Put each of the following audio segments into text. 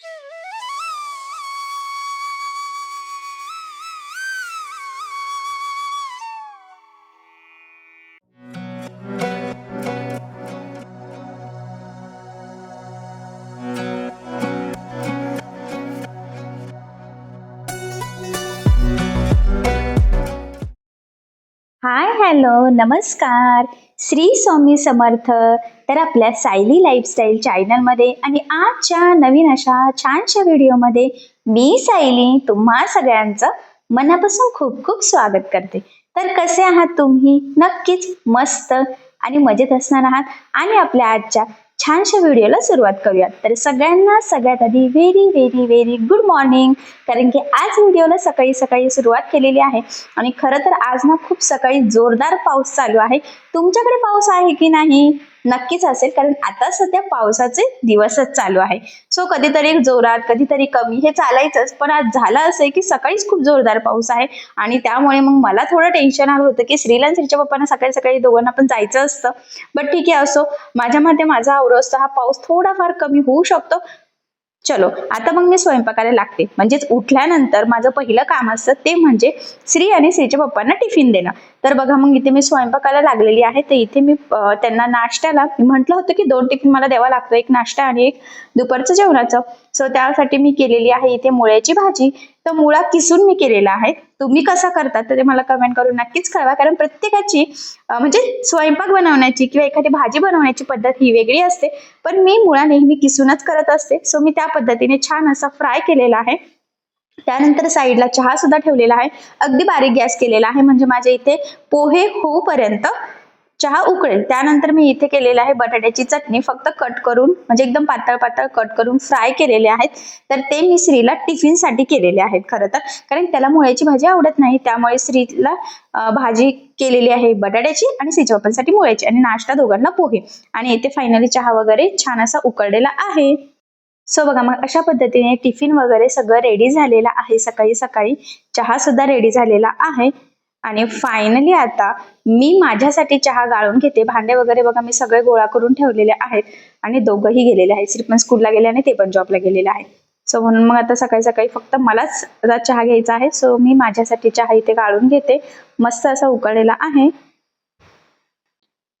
Cheers. Hello नमस्कार. श्री स्वामी समर्थ. तर आपल्या सायली लाईफस्टाईल चॅनलमध्ये आणि आजच्या नवीन अशा छानशा व्हिडिओमध्ये मी सायली तुम्हा सगळ्यांचं मनापासून खूप खूप स्वागत करते. तर कसे आहात तुम्ही? नक्कीच मस्त आणि मजेत असणार आहात. आणि आपल्या आजच्या छानशा व्हिडिओला सुरुवात करूयात. तर सगळ्यांना सगळ्यात आधी very very very good morning कारण की आज व्हिडिओला सकाळी सकाळी सुरुवात केलेली आहे. आणि खरं तर आज ना खूप सकाळी जोरदार पाऊस चालू आहे. तुमच्याकडे पाऊस आहे की नाही? नक्कीच असेल कारण आता सध्या पावसाचे दिवसच चालू आहे. सो कधीतरी जोरात कधीतरी कमी हे चालायचंच पण आज झालं असं आहे की सकाळीच खूप जोरदार पाऊस आहे. आणि त्यामुळे मग मला थोडं टेन्शन आलं होतं की श्रीला श्रीच्या पप्पांना सकाळी सकाळी दोघांना पण जायचं असतं. बट ठीक आहे असो. माझ्या मते माझा आवरो असतो हा पाऊस थोडाफार कमी होऊ शकतो. चलो आता मग मी स्वयंपाकाला लागते. म्हणजेच उठल्यानंतर माझं पहिलं काम असतं ते म्हणजे श्री आणि श्रीच्या पप्पांना टिफिन देणं. तर बघा मग इथे मी स्वयंपाकाला लागलेली आहे तर इथे मी त्यांना नाश्त्याला मी म्हटलं होतं की दोन टिफिन मला द्यावा लागतो एक नाश्ता आणि एक दुपारचं जेवणाचं. सो त्यासाठी मी केलेली आहे इथे मुळ्याची भाजी तर मुळा किसून मी केलेला आहे. तुम्ही कसा करता तर ते मला कमेंट करून नक्कीच कळवा. कारण प्रत्येकाची म्हणजे स्वयंपाक बनवण्याची किंवा एखादी भाजी बनवण्याची पद्धत ही वेगळी असते. पण मी मुळा नेहमी किसूनच करत असते. सो मी त्या पद्धतीने छान असा फ्राय केलेला आहे. त्यानंतर साईडला चहा सुद्धा ठेवलेला आहे. अगदी बारीक गॅस केलेला आहे. म्हणजे माझ्या इथे पोहे होऊपर्यंत चहा उकळेल. त्यानंतर मी इथे केलेलं आहे बटाट्याची चटणी. फक्त कट करून म्हणजे एकदम पातळ पातळ कट करून फ्राय केलेले आहेत. तर ते मी श्रीला टिफिनसाठी केलेले आहेत खरं तर. कारण त्याला मुळ्याची भाजी आवडत नाही. त्यामुळे श्रीला भाजी केलेली आहे बटाट्याची आणि श्रीच्या मुळ्याची आणि नाश्ता दोघांना पोहे. आणि इथे फायनली चहा वगैरे छान असा उकळलेला आहे. सो बघा मग अशा पद्धतीने टिफिन वगैरे सगळं रेडी झालेलं आहे. सकाळी सकाळी चहा सुद्धा रेडी झालेला आहे. आणि फायनली आता मी माझ्यासाठी चहा गाळून घेते. भांडे वगैरे बघा मी सगळे गोळा करून ठेवलेले आहेत आणि दोघंही गेलेले आहेत. श्री पण स्कूलला गेले आणि ते पण जॉबला गेलेले आहेत. सो म्हणून मग आता सकाळी सकाळी फक्त मलाच चहा घ्यायचा आहे. सो मी माझ्यासाठी चहा इथे गाळून घेते. मस्त असा उकळलेला आहे.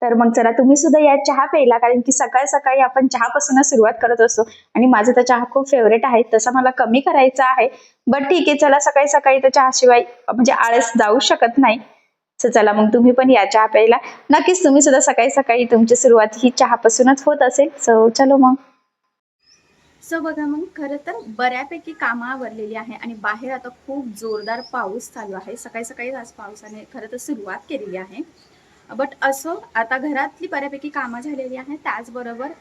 तर मग चला तुम्ही सुद्धा या चहा प्यायला कारण की सकाळी सकाळी आपण चहापासूनच सुरुवात करत असतो. आणि माझा तर चहा खूप फेवरेट आहे तसा मला कमी करायचा आहे. बट ठीक आहे चला सकाळी सकाळी तर चहाशिवाय म्हणजे आळस जाऊ शकत नाही. सो चला मग तुम्ही पण या चहा प्यायला. नक्कीच तुम्ही सुद्धा सकाळी सकाळी तुमची सुरुवात ही चहापासूनच होत असेल. सो चलो मग. सो बघा मग खरं तर बऱ्यापैकी कामं आवरलेली आहे आणि बाहेर आता खूप जोरदार पाऊस चालू आहे. सकाळी सकाळी आज पावसाने खरं तर सुरुवात केलेली आहे. बट असो आता घरातली बऱ्यापैकी कामं झालेली आहे त्याचबरोबर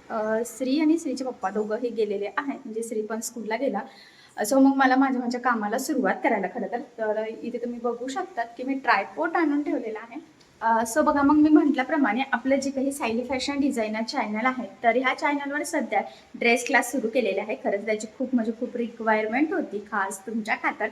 श्री आणि श्रीचे पप्पा दोघंही गेलेले आहेत. म्हणजे श्री पण स्कूलला गेला. सो मग मला माझ्या माझ्या कामाला सुरुवात करायला खरं तर तर इथे तुम्ही बघू शकतात की मी ट्रायपोर्ट आणून ठेवलेला आहे. सो बघा मग मी म्हटल्याप्रमाणे आपलं जे काही सायली फॅशन डिझायनर चॅनल आहे तर ह्या चॅनलवर सध्या ड्रेस क्लास सुरू केलेले आहे. खरंच त्याची खूप म्हणजे खूप रिक्वायरमेंट होती खास तुमच्या खातर.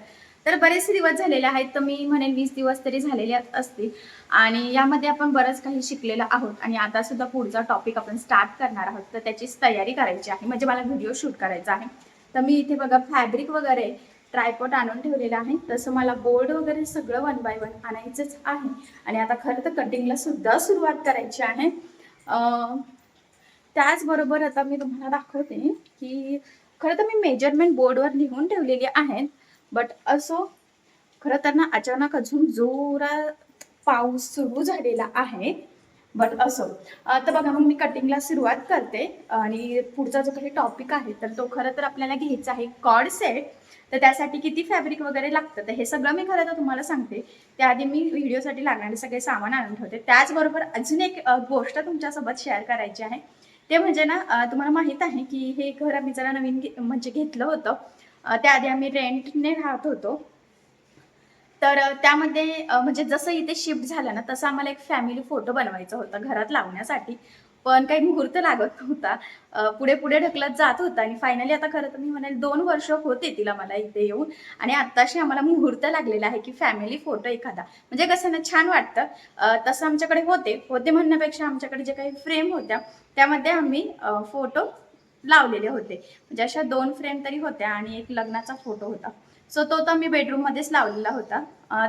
तर बरेचसे दिवस झालेले आहेत तर मी म्हणेन वीस दिवस तरी झालेले असतील. आणि यामध्ये आपण बरंच काही शिकलेलं आहोत आणि आता सुद्धा पुढचा टॉपिक आपण स्टार्ट करणार आहोत. तर त्याचीच तयारी करायची आहे. म्हणजे मला व्हिडिओ शूट करायचा आहे. तर मी इथे बघा फॅब्रिक वगैरे ट्रायपॉट आणून ठेवलेलं आहे. तसं मला बोर्ड वगैरे सगळं वन बाय वन आणायचंच आहे. आणि आता खरं तर कटिंगला सुद्धा सुरुवात करायची आहे. त्याचबरोबर आता मी तुम्हाला दाखवते की खरं तर मी मेजरमेंट बोर्डवर लिहून ठेवलेली आहेत बट असो खरं तर ना अचानक अजून जोरात पाऊस सुरू झालेला आहे. बट असो तर बघा मग मी कटिंगला सुरुवात करते. आणि पुढचा जो काही टॉपिक आहे तर तो खरं तर आपल्याला घ्यायचा आहे. कॉड सेट तर त्यासाठी किती फॅब्रिक वगैरे लागतं? तर हे सगळं मी खरं तर तुम्हाला सांगते. त्याआधी मी व्हिडिओसाठी लागणारे सगळे सामान आणून ठेवते. त्याचबरोबर अजून एक गोष्ट तुमच्यासोबत शेअर करायची आहे. ते म्हणजे ना तुम्हाला माहीत आहे की हे घर आम्ही जरा नवीन म्हणजे घेतलं होतं. त्याआधी आम्ही रेंटने राहत होतो. तर त्यामध्ये म्हणजे जसं इथे शिफ्ट झालं ना तसं आम्हाला एक फॅमिली फोटो बनवायचा होता घरात लावण्यासाठी. पण काही मुहूर्त लागत नव्हता. पुढे पुढे ढकलत जात होता आणि फायनली आता खरं तर मी म्हणेल दोन वर्ष होते तिला मला इथे येऊन. आणि आत्ताशी आम्हाला मुहूर्त लागलेला आहे की फॅमिली फोटो एखादा. म्हणजे कसं ना छान वाटतं. तसं आमच्याकडे होते. होते म्हणण्यापेक्षा आमच्याकडे जे काही फ्रेम होत्या त्यामध्ये आम्ही फोटो लावलेले होते. म्हणजे अशा दोन फ्रेम तरी होत्या आणि एक लग्नाचा फोटो होता. सो तो तर मी बेडरूममध्येच लावलेला होता.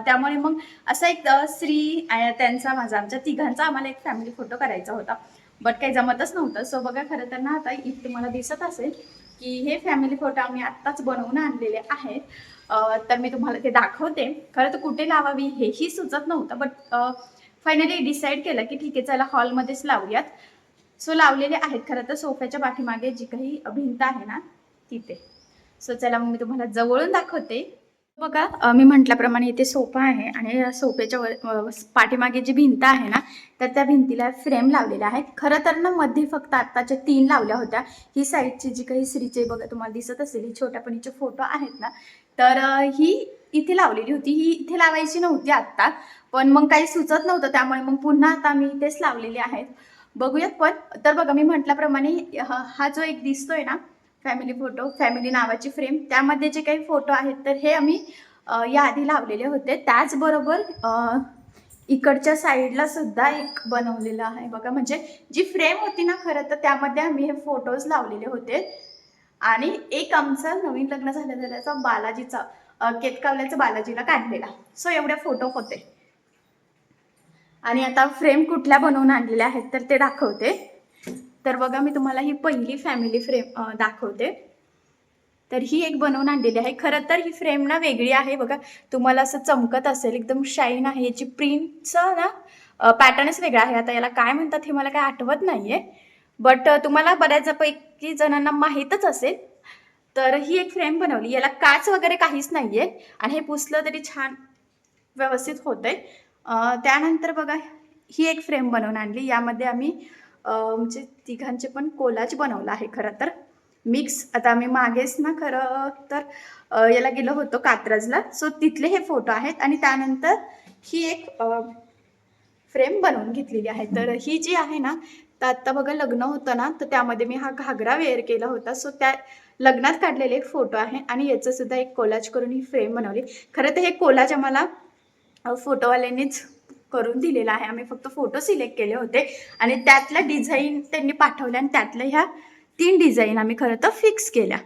त्यामुळे मग असा एक स्त्री त्यांचा माझा आमच्या तिघांचा आम्हाला एक फॅमिली फोटो करायचा होता. बट काही जमतच नव्हतं. सो बघा खरं तर ना आता इथे तुम्हाला दिसत असेल की हे फॅमिली फोटो आम्ही आत्ताच बनवून आणलेले आहेत. तर मी तुम्हाला ते दाखवते. खरं तर कुठे लावावी हेही सुचत नव्हतं. बट फायनली डिसाईड केलं की ठीक आहे चला हॉलमध्येच लावूयात. सो लावलेले आहेत. खरं तर सोफ्याच्या पाठीमागे जी काही भिंत आहे ना तिथे. सो चला मग मी तुम्हाला जवळून दाखवते. बघा मी म्हटल्याप्रमाणे इथे सोफा आहे आणि या सोफ्याच्या वर पाठीमागे जी भिंत आहे ना तर त्या भिंतीला फ्रेम लावलेल्या आहेत खरं तर ना मध्ये फक्त आत्ताच्या तीन लावल्या होत्या. ही साईडची जी काही श्रीचे बघा तुम्हाला दिसत असेल ही छोट्यापणीचे फोटो आहेत ना तर ही इथे लावलेली होती. ही इथे लावायची नव्हती आत्ता पण मग काही सुचत नव्हतं. त्यामुळे मग पुन्हा आता मी इथेच लावलेले आहेत. बघूयात पण. तर बघा मी म्हटल्याप्रमाणे हा जो एक दिसतोय ना फॅमिली फोटो फॅमिली नावाची फ्रेम त्यामध्ये जे काही फोटो आहेत तर हे आम्ही या आधी लावलेले होते. त्याचबरोबर इकडच्या साईडला सुद्धा एक बनवलेलं आहे. बघा म्हणजे जी फ्रेम होती ना खरं तर त्यामध्ये आम्ही हे फोटोज लावलेले होते. आणि एक आमचा नवीन लग्न झालं त्याचा बालाजीचा केतकावल्याचा बालाजीला काढलेला. सो एवढे फोटो होते. आणि आता फ्रेम कुठल्या बनवून आणलेल्या आहेत तर ते दाखवते. तर बघा मी तुम्हाला ही पहिली फॅमिली फ्रेम दाखवते. तर ही एक बनवून आणलेली आहे. खरं तर ही फ्रेम ना वेगळी आहे बघा. तुम्हाला असं चमकत असेल एकदम शाईन आहे. याची प्रिंटचं ना पॅटर्नच वेगळा आहे. आता याला काय म्हणतात हे मला काय आठवत नाहीये. बट तुम्हाला बऱ्याचपैकी जणांना माहीतच असेल. तर ही एक फ्रेम बनवली. याला काच वगैरे काहीच नाहीये. आणि हे पुसलं तरी छान व्यवस्थित होत आहे त्यानंतर बघा ही एक फ्रेम बनवून आणली. यामध्ये आम्ही म्हणजे तिघांचे पण कोलाज बनवला आहे खरं तर. मिक्स आता आम्ही मागेच ना खरं तर याला गेलो होतो कात्रजला. सो तिथले हे फोटो आहेत आणि त्यानंतर ही एक फ्रेम बनवून घेतलेली आहे. तर ही जी आहे ना तर आत्ता बघा लग्न होतं ना तर त्यामध्ये मी हा घागरा वेअर केला होता. सो त्या लग्नात काढलेले एक फोटो आहे आणि याचं सुद्धा एक कोलाज करून ही फ्रेम बनवली. खरं तर हे कोलाज आम्हाला फोटोवाल्यांनीच करून दिलेला आहे. आम्ही फक्त फोटो सिलेक्ट केले होते. आणि त्यातल्या डिझाईन त्यांनी पाठवल्या आणि त्यातल्या ह्या तीन डिझाईन आम्ही खरं तर फिक्स केल्या.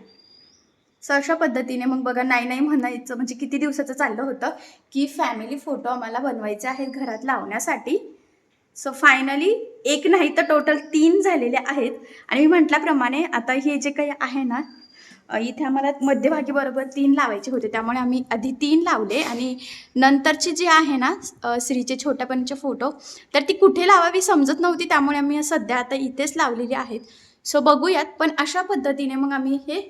सो अशा पद्धतीने मग बघा नाही नाही म्हणायचं म्हणजे किती दिवसाचं चाललं होतं की फॅमिली फोटो आम्हाला बनवायचे आहेत घरात लावण्यासाठी. सो फायनली एक नाही तर टोटल तीन झालेले आहेत. आणि मी म्हटल्याप्रमाणे आता हे जे काही आहे ना इथे आम्हाला मध्यभागी बरोबर तीन लावायचे होते. त्यामुळे आम्ही आधी तीन लावले आणि नंतरची जी आहे ना स्त्रीचे श्रीचे छोट्यापणीचे फोटो तर ती कुठे लावावी समजत नव्हती. त्यामुळे आम्ही सध्या आता इथेच लावलेली आहेत. सो बघूयात. पण अशा पद्धतीने मग आम्ही हे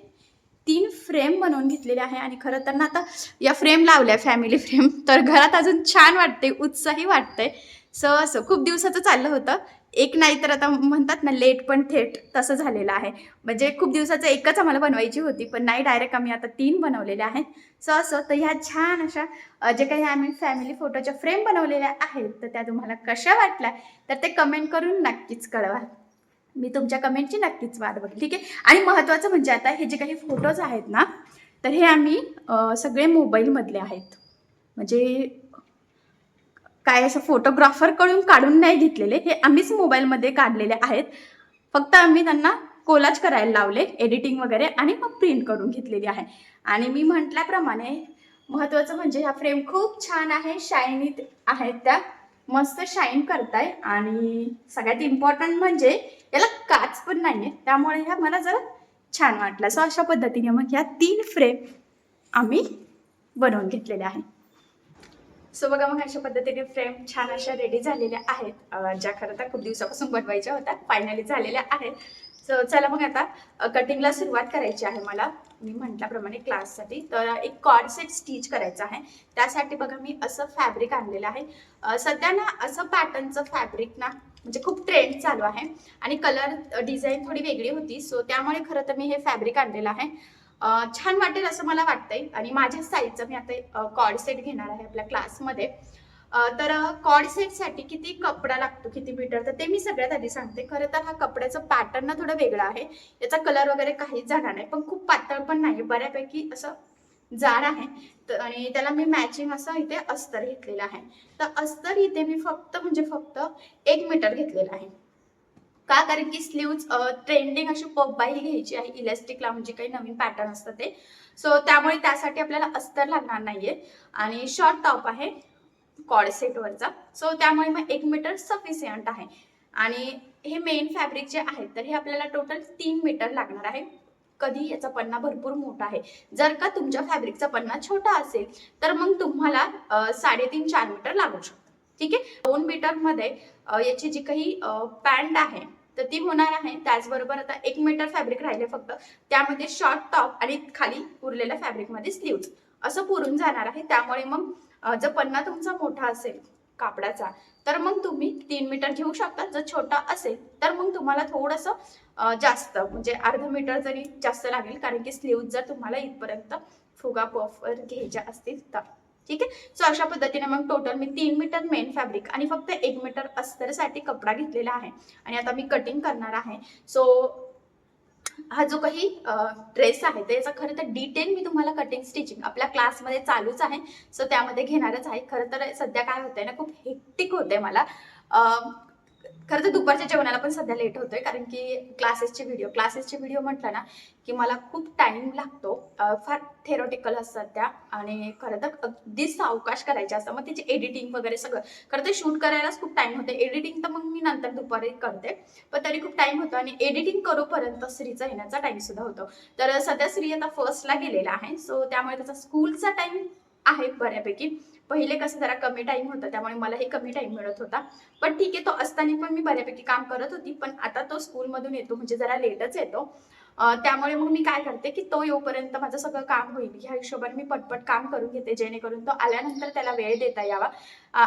तीन फ्रेम बनवून घेतलेले आहे. आणि खरं तर ना आता या फ्रेम लावल्या फॅमिली फ्रेम तर घरात अजून छान वाटते उत्साही वाटतंय. सो असं खूप दिवसाचं चाललं होतं. एक नाही तर आता म्हणतात ना लेट पण थेट तसं झालेलं आहे. म्हणजे खूप दिवसाचं एकच आम्हाला बनवायची होती पण नाही डायरेक्ट आम्ही आता तीन बनवलेल्या आहेत. सो असं तर ह्या छान अशा जे काही आम्ही फॅमिली फोटोच्या फ्रेम बनवलेल्या आहेत तर त्या तुम्हाला कशा वाटल्या तर ते कमेंट करून नक्कीच कळवा. मी तुमच्या कमेंटची नक्कीच वाट बघेल ठीक आहे? आणि महत्त्वाचं म्हणजे आता हे जे काही फोटोज आहेत ना तर हे आम्ही सगळे मोबाईलमधले आहेत. म्हणजे काय असं फोटोग्राफरकडून काढून नाही घेतलेले हे आम्हीच मोबाईलमध्ये काढलेले आहेत. फक्त आम्ही त्यांना कोलाज करायला लावले एडिटिंग वगैरे आणि मग प्रिंट करून घेतलेली आहे. आणि मी म्हटल्याप्रमाणे महत्त्वाचं म्हणजे ह्या फ्रेम खूप छान आहे शाईनीत आहेत त्या. मस्त शाईन करताय. आणि सगळ्यात इम्पॉर्टंट म्हणजे याला काच पण नाही आहे त्यामुळे ह्या मला जरा छान वाटलं. सो अशा पद्धतीने मग ह्या तीन फ्रेम आम्ही बनवून घेतलेल्या आहे सो बघा मग अशा पद्धतीने फ्रेम छान अशा रेडी झालेल्या आहेत. ज्या खरं तर खूप दिवसापासून बनवायच्या होत्या फायनली झालेल्या आहेत. सो चला मग आता कटिंगला सुरुवात करायची आहे मला. मी म्हटल्याप्रमाणे क्लाससाठी तर एक कॉर्ड सेट स्टिच करायचं आहे. त्यासाठी बघा मी असं फॅब्रिक आणलेलं आहे. सध्या ना असं पॅटर्नचं फॅब्रिक ना म्हणजे खूप ट्रेंड चालू आहे. आणि कलर डिझाईन थोडी वेगळी होती. सो त्यामुळे खरं तर मी हे फॅब्रिक आणलेलं आहे. छान वाटेल असं मला वाटतंय. आणि माझ्या साईजचं मी आता कॉर्ड सेट घेणार आहे आपल्या क्लासमध्ये तर कॉर्ड सेटसाठी किती कपडा लागतो किती मीटर तर ते मी सगळ्यात आधी सांगते. खरं तर हा कपड्याचं पॅटर्न ना थोडं वेगळं आहे. याचा कलर वगैरे काहीच जाणार नाही. पण खूप पातळ पण नाही बऱ्यापैकी असं जाड आहे. तर आणि त्याला मी मॅचिंग असं इथे अस्तर घेतलेलं आहे. तर अस्तर इथे मी फक्त म्हणजे फक्त एक मीटर घेतलेलं आहे. का? कारण की स्लीव्ज ट्रेंडिंग अशी पब्बाई घ्यायची आहे इलेस्टिक लावून म्हणजे काही नवीन पॅटर्न असतं ते. सो त्यामुळे त्यासाठी आपल्याला अस्तर लागणार नाहीये. आणि शॉर्ट टॉप आहे कॉडसेटवरचा सो त्यामुळे मग एक मीटर सफिशियंट आहे. आणि हे मेन फॅब्रिक जे आहे तर हे आपल्याला टोटल तीन मीटर लागणार आहे. कधी याचा पन्ना भरपूर मोठा आहे. जर का तुमच्या फॅब्रिकचा पन्ना छोटा असेल तर मग तुम्हाला साडेतीन चार मीटर लागू शकतो. ठीक आहे? दोन मीटरमध्ये याची जी काही पॅन्ट आहे तर ती होणार आहे. त्याचबरोबर आता एक मीटर फॅब्रिक राहिले फक्त. त्यामध्ये शॉर्ट टॉप आणि खाली उरलेल्या फॅब्रिकमध्ये स्लीव्ज असं पुरून जाणार आहे. त्यामुळे मग जर पन्ना तुमचा मोठा असेल कापडाचा तर मग तुम्ही तीन मीटर घेऊ शकता. जर छोटा असेल तर मग तुम्हाला थोडंसं जास्त म्हणजे अर्धा मीटर जरी जास्त लागेल कारण की स्लीव्ज जर तुम्हाला इथपर्यंत फुगा पफर घ्यायच्या असतील तर. ठीक आहे? सो अशा पद्धतीने मग टोटल मी तीन मीटर मेन फॅब्रिक आणि फक्त एक मीटर अस्तरसाठी कपडा घेतलेला आहे. आणि आता मी कटिंग करणार आहे. सो हा जो काही ड्रेस आहे त्याचा खरं तर डिटेल मी तुम्हाला कटिंग स्टिचिंग आपल्या क्लासमध्ये चालूच आहे. सो त्यामध्ये घेणारच आहे. खरं तर सध्या काय होतंय ना खूप हेक्टिक होते मला. खरं तर दुपारच्या जेवणाला पण सध्या लेट होतोय कारण की क्लासेसचे व्हिडिओ क्लासेसचे व्हिडिओ म्हटलं ना की मला खूप टाइम लागतो. फार थेरोटिकल असतात त्या आणि खरं तर अगदी सावकाश करायचे असतात. मग त्याची एडिटिंग वगैरे सगळं खरं तर शूट करायलाच खूप टाइम होते एडिटिंग तर मग मी नंतर दुपारी करते पण तरी खूप टाइम होतो. आणि एडिटिंग करूपर्यंत श्रीचा येण्याचा टाइम सुद्धा होतो. तर सध्या श्री आता फर्स्टला गेलेला आहे सो त्यामुळे त्याचा स्कूलचा टाइम आहे बऱ्यापैकी. पहिले कसं जरा कमी टाइम होता त्यामुळे मलाही कमी टाइम मिळत होता. पण ठीक आहे तो असताना पण मी बऱ्यापैकी काम करत होती पण आता तो स्कूलमधून येतो म्हणजे जरा लेटच येतो. त्यामुळे मग मी काय करते की तो येऊपर्यंत माझं सगळं काम होईल. ह्या हिशोबाने मी पटपट काम करून घेते जेणेकरून तो आल्यानंतर त्याला वेळ देता यावा.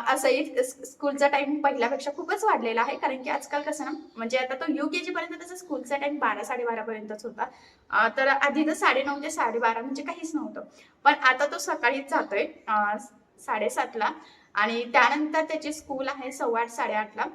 असंही स्कूलचा टाइम पहिल्यापेक्षा खूपच वाढलेला आहे कारण की आजकाल कसं ना म्हणजे आता तो यू के जी पर्यंत त्याचा स्कूलचा टाइम बारा साडेबारा पर्यंतच होता तर आधी तर साडेनऊ ते साडेबारा म्हणजे काहीच नव्हतं. पण आता तो सकाळीच जातोय. साडेसातला आणि त्यानंतर त्याची स्कूल आहे सव्वा आठ साडेआठला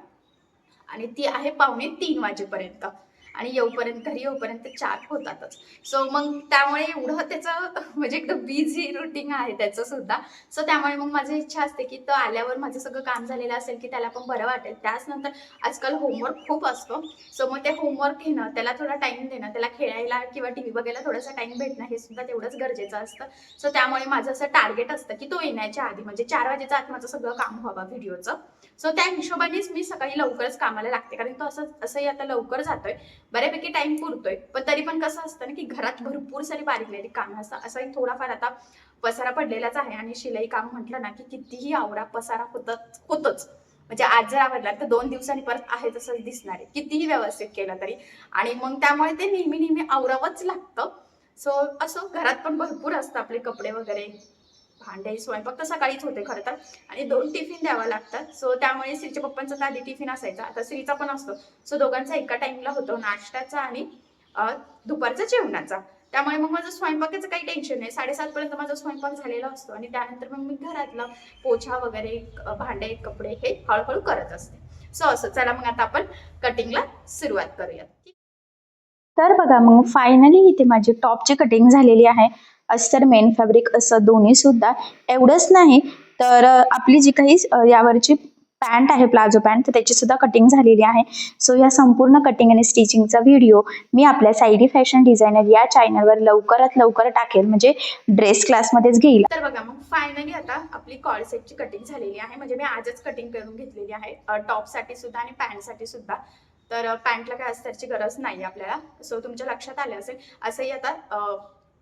आणि ती आहे पावणे तीन वाजेपर्यंत. आणि येऊपर्यंत घरी येऊपर्यंत चार होतातच. सो मग त्यामुळे एवढं त्याचं म्हणजे एकदम बिझी रुटीन आहे त्याचं सुद्धा. सो त्यामुळे मग माझी इच्छा असते की तो आल्यावर माझं सगळं काम झालेलं असेल की त्याला पण बरं वाटेल. त्याच नंतर आजकाल होमवर्क खूप असतो. सो मग ते होमवर्क घेणं त्याला थोडा टाइम देणं त्याला खेळायला किंवा टी व्ही बघायला थोडासा टाइम भेटणं हे सुद्धा तेवढंच गरजेचं असतं. सो त्यामुळे माझं असं टार्गेट असतं की तो येण्याच्या आधी म्हणजे चार वाजेच्या आत माझं सगळं काम व्हावं व्हिडिओचं सो त्या हिशोबानेच मी सकाळी लवकरच कामाला लागते. कारण तो असं असंही आता लवकर जातोय. बऱ्यापैकी टाइम पुरतोय. पण तरी पण कसं असतं ना की घरात भरपूर सारी बारीक नाही कामं असतात. असाही थोडाफार आता पसारा पडलेलाच आहे आणि शिलाई काम म्हटलं ना की कितीही आवरा पसारा होतच होतच. म्हणजे आज जर आवडला तर दोन दिवसांनी परत आहे तसंच दिसणार आहे. कितीही व्यवस्थित केलं तरी. आणि मग त्यामुळे ते नेहमी नेहमी आवरावंच लागतं. सो असं घरात पण भरपूर असतं आपले कपडे वगैरे. भांडे स्वयंपाक तर सकाळीच होते खरं तर. आणि दोन टिफिन द्यावा लागतात. सो त्यामुळे श्रीच्या पप्पांचा तर आधी टिफिन असायचा. आता श्रीचा पण असतो. सो दोघांचा एका टाइमला होतो नाश्त्याचा आणि दुपारचा जेवणाचा. त्यामुळे मग माझं स्वयंपाकाचं काही टेन्शन नाही. साडेसातपर्यंत माझा स्वयंपाक झालेला असतो आणि त्यानंतर मग मी घरातलं पोछा वगैरे भांडे कपडे हे हळूहळू करत असते. सो असं. चला मग आता आपण कटिंगला सुरुवात करूयात. तर बघा मग फायनली इथे माझी टॉपची कटिंग झालेली आहे. अस्तर मेन फॅब्रिक असं दोन्ही सुद्धा. एवढंच नाही तर आपली जी काही यावरची पॅन्ट आहे प्लाझो पॅन्ट तर त्याची सुद्धा कटिंग झालेली आहे. सो या संपूर्ण कटिंग आणि स्टिचिंगचा व्हिडिओ मी आपल्या सायडी फॅशन डिझायनर या चॅनलवर लवकरात लवकर टाकेल. म्हणजे ड्रेस क्लासमध्येच घेईल. तर बघा मग फायनली आता आपली कॉल सेटची कटिंग झालेली आहे. म्हणजे मी आजच कटिंग करून घेतलेली आहे. टॉपसाठी सुद्धा आणि पॅन्टसाठी सुद्धा. तर पॅन्टला काय अस्तरची गरज नाही आपल्याला. सो तुमच्या लक्षात आलं असेल. असंही आता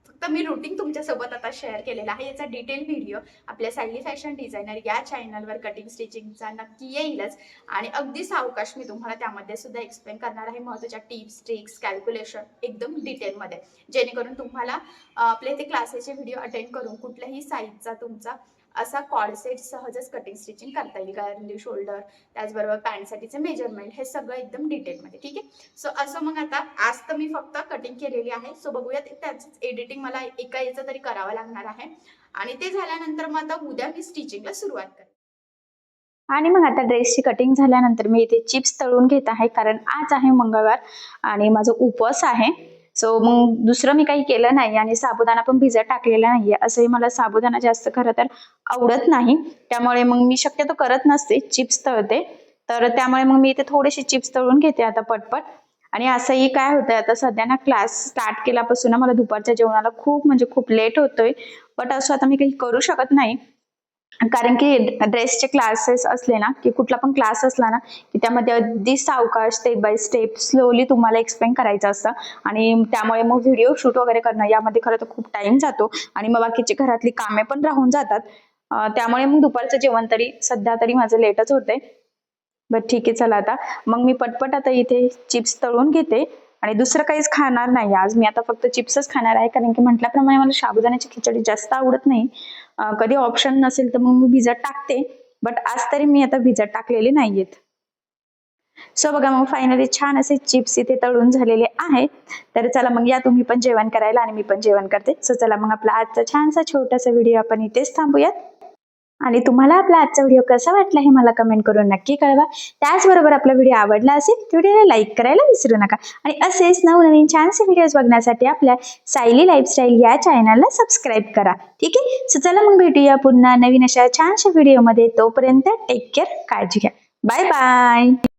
फक्त मी रुटीन तुमच्यासोबत आता शेअर केलेला आहे. याचा डिटेल व्हिडिओ आपल्या सॅली फॅशन डिझायनर या चॅनलवर कटिंग स्टिचिंगचा नक्की येईलच. आणि अगदी सावकाश मी तुम्हाला त्यामध्ये सुद्धा एक्सप्लेन करणार आहे महत्त्वाच्या टिप्स ट्रिक्स कॅल्क्युलेशन एकदम डिटेलमध्ये जेणेकरून तुम्हाला आपले ते क्लासेसचे व्हिडिओ अटेंड करून कुठल्याही साईजचा तुमचा असा कॉडसेट सहजच कटिंग स्टिचिंग करता येईल. कारण म्हणजे शोल्डर त्याचबरोबर पॅन्टसाठीचं मेजरमेंट हे सगळं एकदम डिटेलमध्ये ठीक आहे? सो असं मग आता आज तर मी फक्त कटिंग केलेली आहे. सो बघूयात त्याच एडिटिंग मला एका याचं तरी करावं लागणार आहे. आणि ते झाल्यानंतर मग आता उद्या मी स्टिचिंगला सुरुवात करेन. आणि मग आता ड्रेसची कटिंग झाल्यानंतर मी इथे चिप्स तळून घेत आहे. कारण आज आहे मंगळवार आणि माझा उपवास आहे. सो मग दुसरं मी काही केलं नाही आणि साबुदाणा पण भिजत टाकलेला नाहीये. असंही मला साबुदाणा जास्त खरं तर आवडत नाही. त्यामुळे मग मी शक्यतो करत नसते. चिप्स तळते. तर त्यामुळे मग मी इथे थोडेसे चिप्स तळून घेते आता पटपट. आणि असंही काय होतंय आता सध्या ना क्लास स्टार्ट केल्यापासून मला दुपारच्या जेवणाला खूप म्हणजे खूप लेट होतोय. बट असं आता मी काही करू शकत नाही. कारण की ड्रेसचे क्लासेस असले ना की कुठला पण क्लास असला ना की त्यामध्ये अगदी सावकाश स्टेप बाय स्टेप स्लोली तुम्हाला एक्सप्लेन करायचं असतं. आणि त्यामुळे मग व्हिडिओ शूट वगैरे करणं यामध्ये खरं तर खूप टाइम जातो. आणि मग बाकीची घरातली कामे पण राहून जातात. त्यामुळे मग दुपारचं जेवण तरी सध्या तरी माझं लेटच होतंय. बरं ठीक आहे चला आता. मग मी पटपट आता इथे चिप्स तळून घेते. आणि दुसरं काहीच खाणार नाही. आज मी आता फक्त चिप्सच खाणार आहे कारण की म्हटल्याप्रमाणे मला साबुदाण्याची खिचडी जास्त आवडत नाही. कधी ऑप्शन नसेल तर मग मी भिजत टाकते बट आज तरी मी आता भिजत टाकलेले नाहीयेत. सो बघा मग फायनली छान असे चिप्स इथे तळून झालेले आहेत. तर चला मग या तुम्ही पण जेवण करायला आणि मी पण जेवण करते. सो चला मग आपला आजचा छानसा छोटासा व्हिडिओ आपण इथेच थांबूयात. आणि तुम्हाला आपला आजचा व्हिडिओ कसा वाटला हे मला कमेंट करून नक्की कळवा. त्याचबरोबर आपला व्हिडिओ आवडला असेल तर व्हिडिओला लाईक करायला विसरू नका. आणि असेच नवनवीन छानसे व्हिडिओज बघण्यासाठी आपल्या सायली लाईफस्टाईल या चॅनलला सबस्क्राईब करा. ठीक आहे? सो चला मग भेटूया पुन्हा नवीन अशा छानशा व्हिडिओमध्ये तोपर्यंत टेक केअर काळजी घ्या. Bye bye